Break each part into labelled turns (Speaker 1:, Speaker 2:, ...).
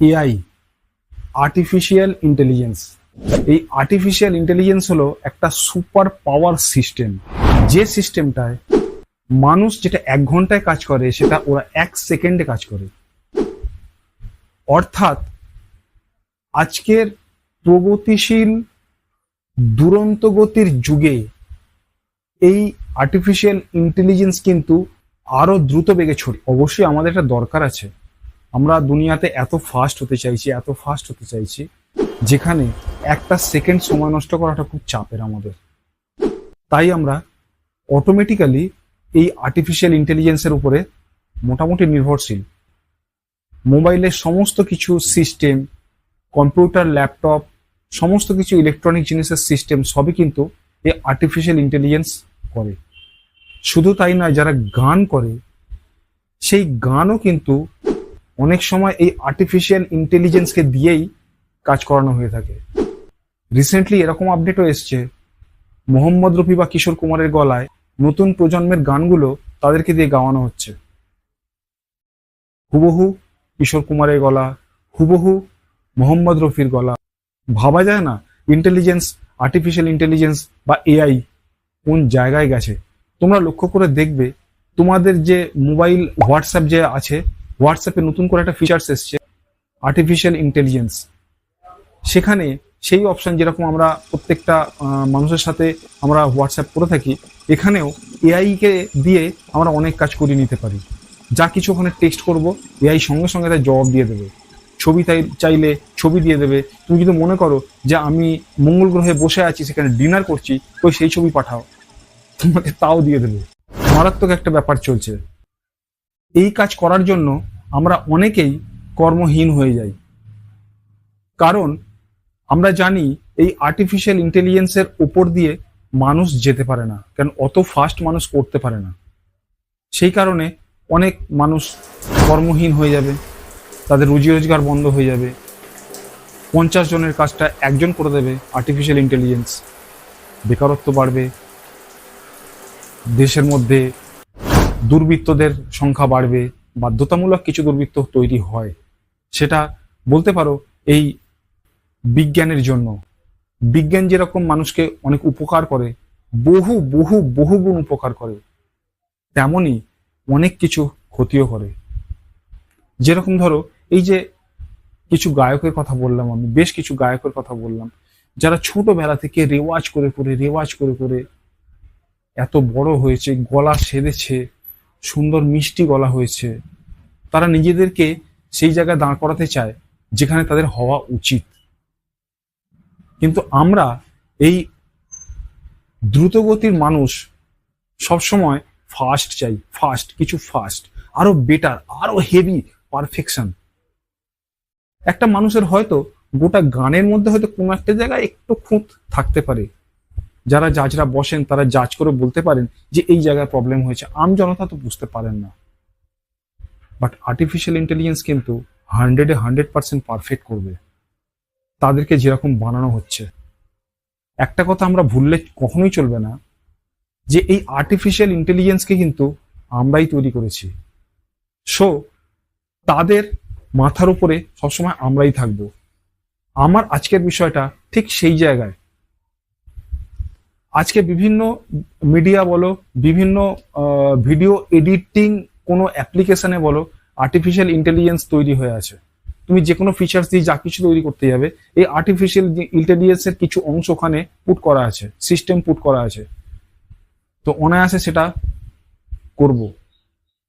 Speaker 1: AI artificial intelligence এই artificial intelligence হলো একটা সুপার পাওয়ার সিস্টেম যে সিস্টেমটায় মানুষ যেটা এক ঘন্টায় কাজ করে, সেটা ওরা এক সেকেন্ডে কাজ করে। অর্থাৎ আজকের প্রগতিশীল দুরন্ত গতির যুগে এই আর্টিফিশিয়াল ইন্টেলিজেন্স কিন্তু আরও দ্রুত বেগে ছড়ি অবশ্যই আমাদের এটা দরকার আছে। আমরা দুনিয়াতে এত ফাস্ট হতে চাইছি, এত ফাস্ট হতে চাইছি, যেখানে একটা সেকেন্ড সময় নষ্ট করাটা খুব চাপের আমাদের। তাই আমরা অটোমেটিক্যালি এই আর্টিফিশিয়াল ইন্টেলিজেন্সের উপরে মোটামুটি নির্ভরশীল। মোবাইলের সমস্ত কিছু সিস্টেম কম্পিউটার ল্যাপটপ সমস্ত কিছু ইলেকট্রনিক জিনিসের সিস্টেম সবই কিন্তু এই আর্টিফিশিয়াল ইন্টেলিজেন্স করে। শুধু তাই নয়, যারা গান করে, সেই গানও কিন্তু অনেক সময় এই আর্টিফিশিয়াল ইন্টেলিজেন্সকে দিয়েই কাজ করানো হয়ে থাকে। রিসেন্টলি এরকম আপডেটও এসছে। মোহাম্মদ রফি বা কিশোর কুমারের গলায় নতুন প্রজন্মের গানগুলো তাদেরকে দিয়ে গাওয়ানো হচ্ছে। হুবহু কিশোর কুমারের গলা, হুবহু মোহাম্মদ রফির গলা। ভাবা যায় না ইন্টেলিজেন্স আর্টিফিশিয়াল ইন্টেলিজেন্স বা এআই কোন জায়গায় গেছে। তোমরা লক্ষ্য করে দেখবে, তোমাদের যে মোবাইল হোয়াটসঅ্যাপ যে আছে হোয়াটসঅ্যাপে নতুন করে একটা ফিচার্স এসছে আর্টিফিশিয়াল ইন্টেলিজেন্স সেখানে সেই অপশান যেরকম আমরা প্রত্যেকটা মানুষের সাথে আমরা হোয়াটসঅ্যাপ করে থাকি, এখানেও এআইকে দিয়ে আমরা অনেক কাজ করিয়ে নিতে পারি। যা কিছু ওখানে টেক্সট করব এআই সঙ্গে সঙ্গে তার জবাব দিয়ে দেবে। ছবি তাই, চাইলে ছবি দিয়ে দেবে। তুমি যদি মনে করো যে আমি মঙ্গল গ্রহে বসে আছি, সেখানে ডিনার করছি, তো সেই ছবি পাঠাও। তোমাকে তাও দিয়ে দেবে। মারাত্মক একটা ব্যাপার চলছে। এই কাজ করার জন্য আমরা অনেকেই কর্মহীন হয়ে যাই। কারণ আমরা জানি এই আর্টিফিশিয়াল ইন্টেলিজেন্সের উপর দিয়ে মানুষ যেতে পারে না কারণ অত ফাস্ট মানুষ করতে পারে না। সেই কারণে অনেক মানুষ কর্মহীন হয়ে যাবে, তাদের রুজি রোজগার বন্ধ হয়ে যাবে, পঞ্চাশ জনের কাজটা একজন করে দেবে আর্টিফিশিয়াল ইন্টেলিজেন্স বেকারত্ব বাড়বে, দেশের মধ্যে দুর্বৃত্তদের সংখ্যা বাড়বে বাধ্যতামূলক কিছু দুর্বৃত্ত তৈরি হয়, সেটা বলতে পারো এই বিজ্ঞানের জন্য। বিজ্ঞান যেরকম মানুষকে অনেক উপকার করে, বহু বহু বহু গুণ উপকার করে, তেমনি অনেক কিছু ক্ষতিও করে। যেরকম ধরো, এই যে কিছু গায়কের কথা বললাম আমি, বেশ কিছু গায়কের কথা বললাম, যারা ছোটবেলা থেকে রেওয়াজ করে করে, রেওয়াজ করে করে এত বড় হয়েছে, গলা সেরেছে সুন্দর মিষ্টি গলা হয়েছে। তারা নিজেদেরকে সেই জায়গায় দাঁড় করাতে চায়, যেখানে তাদের হওয়া উচিত। কিন্তু আমরা এই দ্রুতগতির মানুষ সবসময় ফাস্ট চাই ফাস্ট কিছু ফাস্ট আরও বেটার আরও হেভি পারফেকশন একটা মানুষের হয়তো গোটা গানের মধ্যে হয়তো কোনো একটা জায়গায় একটু খুঁত থাকতে পারে। যারা জাজরা বসেন, তারা জাজ করে বলতে পারেন যে এই জায়গায় প্রবলেম হয়েছে। আম জনতা তো বুঝতে পারেন না। বাট আর্টিফিশিয়াল ইন্টেলিজেন্স কিন্তু হান্ড্রেডে হান্ড্রেড পার্সেন্ট পারফেক্ট করবে। তাদেরকে যেরকম বানানো হচ্ছে। একটা কথা আমরা ভুললে কখনোই চলবে না যে এই আর্টিফিশিয়াল ইন্টেলিজেন্সকে কিন্তু আমরাই তৈরি করেছি। সো তাদের মাথার উপরে সবসময় আমরাই থাকব। আমার আজকের বিষয়টা ঠিক সেই জায়গায়। আজকে বিভিন্ন মিডিয়া বলো, বিভিন্ন ভিডিও এডিটিং কোনো অ্যাপ্লিকেশনে বলো আর্টিফিশিয়াল ইন্টেলিজেন্স তৈরি হয়ে আছে। তুমি যে কোনো ফিচার্স দিয়ে যা কিছু তৈরি করতে যাবে, এই আর্টিফিশিয়াল ইন্টেলিজেন্সের কিছু অংশ ওখানে পুট করা আছে সিস্টেম পুট করা আছে। তো অনায়াসে সেটা করব।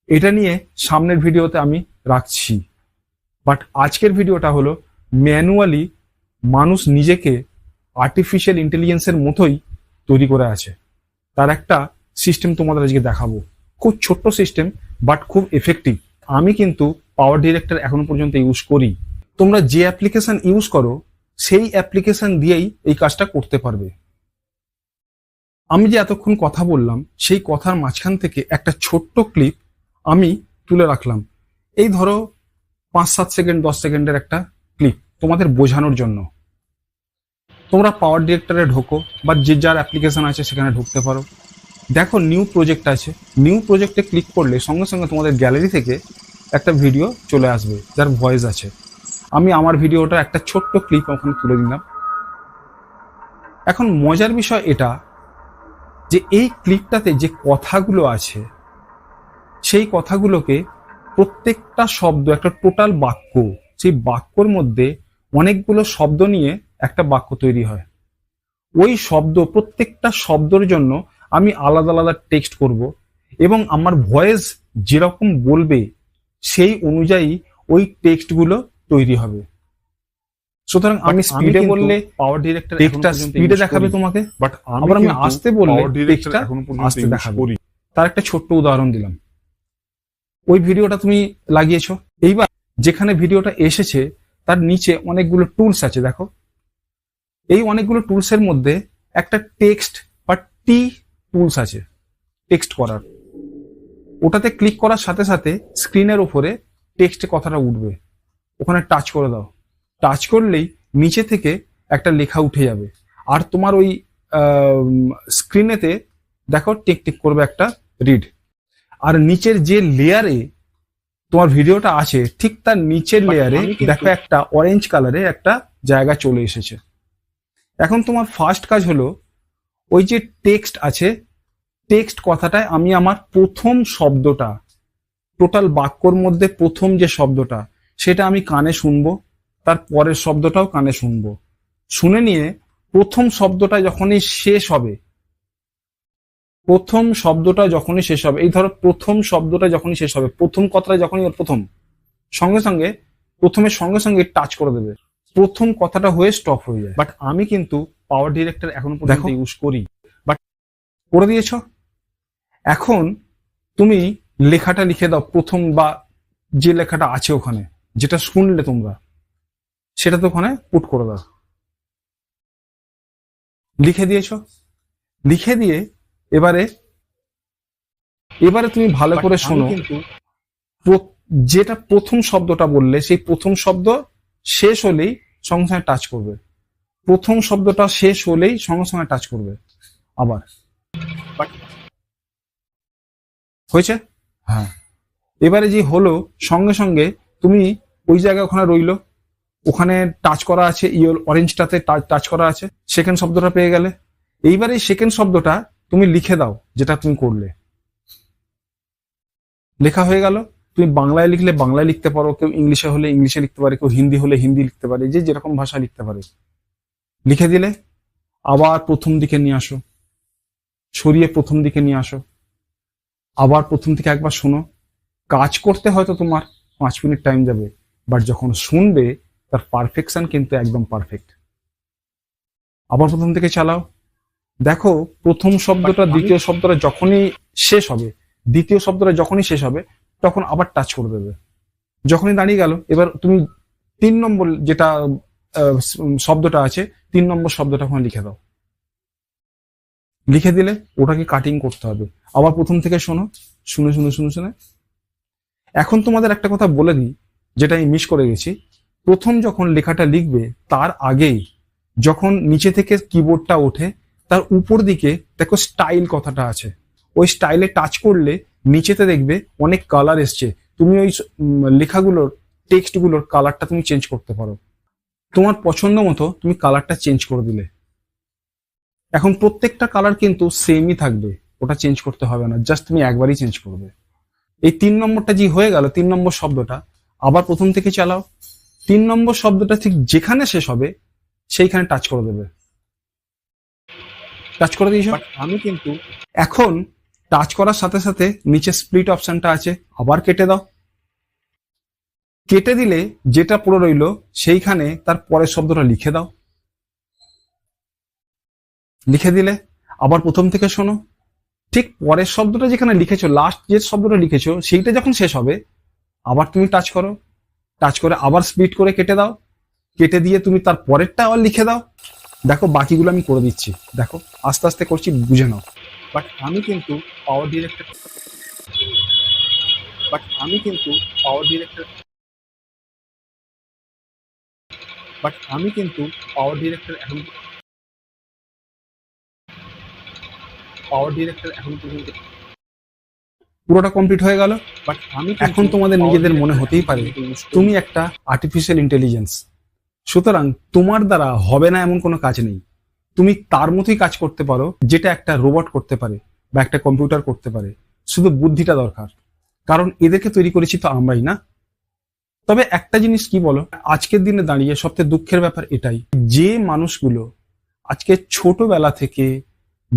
Speaker 1: এটা নিয়ে সামনের ভিডিওতে আমি রাখছি। বাট আজকের ভিডিওটা হলো ম্যানুয়ালি মানুষ নিজেকে আর্টিফিশিয়াল ইন্টেলিজেন্সের মতোই তৈরি করে আছে। তার একটা সিস্টেম তোমাদের আজকে দেখাবো। খুব ছোট্ট সিস্টেম বাট খুব এফেক্টিভ আমি কিন্তু পাওয়ার ডিরেক্টর এখনও পর্যন্ত ইউজ করি। তোমরা যে অ্যাপ্লিকেশন ইউজ করো, সেই অ্যাপ্লিকেশন দিয়েই এই কাজটা করতে পারবে। আমি যে এতক্ষণ কথা বললাম, সেই কথার মাঝখান থেকে একটা ছোট্ট ক্লিপ আমি তুলে রাখলাম। এই ধরো, পাঁচ সাত সেকেন্ড দশ সেকেন্ডের একটা ক্লিপ তোমাদের বোঝানোর জন্য। তোমরা পাওয়ার ডিরেক্টরে ঢোকো, বা যে যার অ্যাপ্লিকেশন আছে সেখানে ঢুকতে পারো। দেখো নিউ প্রজেক্ট আছে। নিউ প্রজেক্টে ক্লিক করলে সঙ্গে সঙ্গে তোমাদের গ্যালারি থেকে একটা ভিডিও চলে আসবে, যার ভয়েস আছে। আমি আমার ভিডিওটা একটা ছোট্ট ক্লিপ ওখানে তুলে দিলাম। এখন মজার বিষয় এটা যে এই ক্লিপটাতে যে কথাগুলো আছে, সেই কথাগুলোকে প্রত্যেকটা শব্দ, একটা টোটাল বাক্য, সেই বাক্যর মধ্যে অনেকগুলো শব্দ নিয়ে একটা বাক্য তৈরি হয়। ওই শব্দ প্রত্যেকটা শব্দের জন্য আমি আলাদা আলাদা টেক্সট করব এবং আমার ভয়েস যেরকম বলবে সেই অনুযায়ী ওই টেক্সটগুলো তৈরি হবে। সুতরাং আমি স্পিডে বললে
Speaker 2: পাওয়ার ডিরেক্টর
Speaker 1: টেক্সটটা স্পিডে দেখাবে তোমাকে।
Speaker 2: বাট
Speaker 1: আবার আমি আসতে বললে
Speaker 2: ডিরেক্টর
Speaker 1: টেক্সটটা আসতে দেখাবে। তার একটা ছোট্ট উদাহরণ দিলাম। ওই ভিডিওটা তুমি লাগিয়েছো। এইবার যেখানে ভিডিওটা এসেছে তার নিচে অনেকগুলো টুলস আছে দেখো। এই অনেকগুলো টুলসের মধ্যে একটা টেক্সট বা টি টুলস আছে টেক্সট করার। ওটাতে ক্লিক করার সাথে সাথে স্ক্রিনের উপরে টেক্সট কথাটা উঠবে। ওখানে টাচ করে দাও। টাচ করলেই নিচে থেকে একটা লেখা উঠে যাবে। আর তোমার ওই স্ক্রিনেতে দেখো টিক টিক করবে একটা রিড আর নিচের যে লেয়ারে তোমার ভিডিওটা আছে ঠিক তার নিচের লেয়ারে দেখো একটা অরেঞ্জ কালারে একটা জায়গা চলে এসেছে। এখন তোমার ফার্স্ট কাজ হলো, ওই যে টেক্সট আছে টেক্সট কথাটায় আমি আমার প্রথম শব্দটা টোটাল বাক্যর মধ্যে প্রথম যে শব্দটা, সেটা আমি কানে শুনব, তার পরের শব্দটাও কানে শুনব। শুনে নিয়ে প্রথম শব্দটা যখনই শেষ হবে, প্রথম শব্দটা যখনই শেষ হবে, এই ধরো প্রথম শব্দটা যখনই শেষ হবে, প্রথম কথাটা যখনই প্রথম, সঙ্গে সঙ্গে প্রথমে সঙ্গে সঙ্গে টাচ করে দেবে। প্রথম কথাটা হয়ে স্টপ হয়ে যায়।
Speaker 2: বাট আমি কিন্তু পাওয়ার ডিরেক্টর এখনও পর্যন্ত
Speaker 1: দেখো।
Speaker 2: ইউজ করি।
Speaker 1: বাট করে দিয়েছ? এখন তুমি লেখাটা লিখে দাও প্রথম বা যে লেখাটা আছে ওখানে যেটা শুনলে তোমরা সেটা তো ওখানে পুট করে দাও। লিখে দিয়েছ? লিখে দিয়ে এবারে এবারে তুমি ভালো করে শোনো। যেটা প্রথম শব্দটা বললে সেই প্রথম শব্দ শেষ হলেই সঙ্গে সঙ্গে টাচ করবে। প্রথম শব্দটা শেষ হলেই সঙ্গে সঙ্গে টাচ করবে। আবার। হয়েছে? হ্যাঁ। এবারে যে হলো, সঙ্গে সঙ্গে তুমি ওই জায়গায় ওখানে রইল। ওখানে টাচ করা আছে ইয়েল অরেঞ্জটাতে টাচ করা আছে। সেকেন্ড শব্দটা পেয়ে গেলে। এইবারে সেকেন্ড শব্দটা তুমি লিখে দাও, যেটা তুমি করলে। লেখা হয়ে গেল। তুমি বাংলায় লিখলে বাংলায় লিখতে পারো কেউ ইংলিশে হলে ইংলিশে লিখতে পারে কেউ হিন্দি হলে হিন্দি লিখতে পারে যে যেরকম ভাষা লিখতে পারে। লিখে দিলে আবার প্রথম দিকে নিয়ে আসো সরিয়ে প্রথম দিকে নিয়ে আসো আবার প্রথম থেকে একবার শোনো। কাজ করতে হয়তো তোমার পাঁচ মিনিট টাইম যাবে বাট যখন শুনবে তার পারফেকশন কিন্তু একদম পারফেক্ট আবার প্রথম থেকে চালাও। দেখো প্রথম শব্দটা দ্বিতীয় শব্দটা যখনই শেষ হবে দ্বিতীয় শব্দটা যখনই শেষ হবে তখন আবার টাচ করে দেবে। যখনই দাঁড়িয়ে গেল, এবার তুমি তিন নম্বর যেটা শব্দটা আছে, তিন নম্বর শব্দটা ওখানে লিখে দাও। লিখে দিলে ওটাকে কাটিং করতে হবে। আবার প্রথম থেকে শোনো, শুনে শুনে শুনে শুনে। এখন তোমাদের একটা কথা বলে দিই যেটা আমি মিস করে গেছি। প্রথম যখন লেখাটা লিখবে, তার আগেই যখন নিচে থেকে কিবোর্ডটা ওঠে, তার উপর দিকে দেখো স্টাইল কথাটা আছে। ওই স্টাইলে টাচ করলে নিচেতে দেখবে অনেক কালার এসছে। তুমি ওই লেখাগুলোর টেক্সটগুলোর কালারটা তুমি চেঞ্জ করতে পারো। তোমার পছন্দ মতো তুমি কালারটা চেঞ্জ করে দিলে। এখন প্রত্যেকটা কালার কিন্তু সেমই থাকবে ওটা চেঞ্জ করতে হবে না জাস্ট তুমি একবারই চেঞ্জ করবে। এই তিন নম্বরটা যে হয়ে গেল তিন নম্বর শব্দটা আবার প্রথম থেকে চালাও। তিন নম্বর শব্দটা ঠিক যেখানে শেষ হবে সেইখানে টাচ করে দেবে। টাচ করে দিয়েছ?
Speaker 2: আমি কিন্তু
Speaker 1: এখন টাচ করার সাথে সাথে নিচে স্প্লিট অপশনটা আছে, আবার কেটে দাও। কেটে দিলে যেটা পড়ে রইল, সেইখানে তার পরের শব্দটা লিখে দাও। লিখে দিলে, আবার প্রথম থেকে শোনো। ঠিক পরের শব্দটা যেখানে লিখেছো লাস্ট যে শব্দটা লিখেছো, সেইটা যখন শেষ হবে, আবার তুমি টাচ করো। টাচ করে আবার স্প্লিট করে কেটে দাও। কেটে দিয়ে তুমি তার পরেরটা আবার লিখে দাও। দেখো, বাকিগুলো আমি করে দিচ্ছি। দেখো, আস্তে আস্তে করছি, বুঝে নাও।
Speaker 2: বাট আমি কিন্তু পাওয়ার ডিরেক্টর বাট আমি কিন্তু পাওয়ার ডিরেক্টর বাট আমি কিন্তু পাওয়ার ডিরেক্টর এখন পাওয়ার ডিরেক্টর এখন পর্যন্ত
Speaker 1: পুরোটা কমপ্লিট হয়ে গেল।
Speaker 2: বাট আমি
Speaker 1: এখন তোমাদের নিজেদের মনে হতেই পারে তুমি একটা আর্টিফিশিয়াল ইন্টেলিজেন্স সুতরাং তোমার দ্বারা হবে না এমন কোনো কাজ নেই। তুমি তার মতোই কাজ করতে পারো, যেটা একটা রোবট করতে পারে বা একটা কম্পিউটার করতে পারে। শুধু বুদ্ধিটা দরকার। কারণ এদেরকে তৈরি করেছি তো আমরাই না। তবে একটা জিনিস কি বলো? আজকের দিনে দাঁড়িয়ে সবচেয়ে দুঃখের ব্যাপার এটাই। যে মানুষগুলো আজকে ছোটবেলা থেকে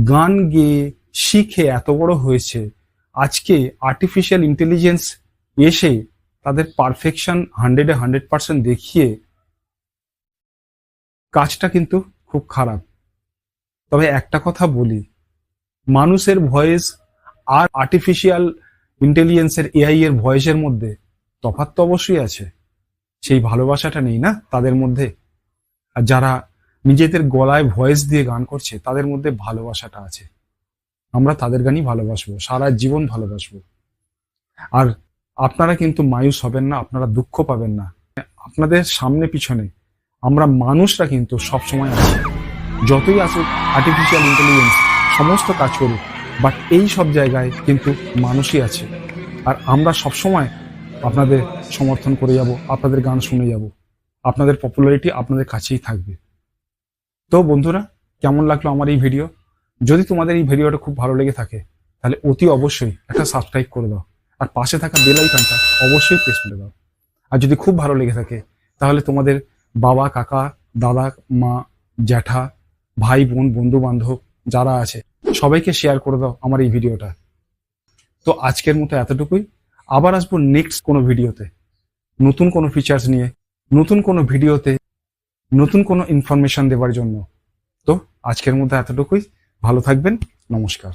Speaker 1: গান গেয়ে শিখে এত বড় হয়েছে, আজকে আর্টিফিশিয়াল ইন্টেলিজেন্স এসে তাদের পারফেকশন হান্ড্রেডে হান্ড্রেড পার্সেন্ট দেখিয়ে কাজটা কিন্তু খুব খারাপ। তবে একটা কথা বলি, মানুষের ভয়েস আর আর্টিফিশিয়াল ইন্টেলিজেন্সের এআই এর ভয়েসের মধ্যে তফাৎ তো অবশ্যই আছে। সেই ভালোবাসাটা নেই না তাদের মধ্যে? আর যারা নিজেদের গলায় ভয়েস দিয়ে গান করছে, তাদের মধ্যে ভালোবাসাটা আছে। আমরা তাদের গানই ভালোবাসবো, সারা জীবন ভালোবাসবো। আর আপনারা কিন্তু মায়ুস হবেন না, আপনারা দুঃখ পাবেন না। আপনাদের সামনে পিছনে আমরা মানুষরা কিন্তু সবসময় আছি। যতই আসুক আর্টিফিশিয়াল ইন্টেলিজেন্স সমস্ত কাজ করুক বাট এই সব জায়গায় কিন্তু মানুষই আছে। আর আমরা সবসময় আপনাদের সমর্থন করে যাব, আপনাদের গান শুনে যাব, আপনাদের পপুলারিটি আপনাদের কাছেই থাকবে। তো বন্ধুরা, কেমন লাগল আমার এই ভিডিও যদি তোমাদের এই ভিডিওটা খুব ভালো লেগে থাকে, তাহলে অতি অবশ্যই একটা সাবস্ক্রাইব করে দাও, আর পাশে থাকা বেল আইকনটা অবশ্যই প্রেস করে দাও। আর যদি খুব ভালো লেগে থাকে, তাহলে তোমাদের বাবা, কাকা, দাদা, মা, জ্যাঠা ভাই, বোন বন্ধু বান্ধব যারা আছে, সবাইকে শেয়ার করে দাও আমার এই ভিডিওটা। তো আজকের মতো এতটুকুই। আবার আসব নেক্সট কোনো ভিডিওতে। নতুন কোনো ফিচার্স নিয়ে, নতুন কোনো ভিডিওতে, নতুন কোনো ইনফরমেশন দেওয়ার জন্য। তো আজকের মধ্যে এতটুকুই। ভালো থাকবেন। নমস্কার।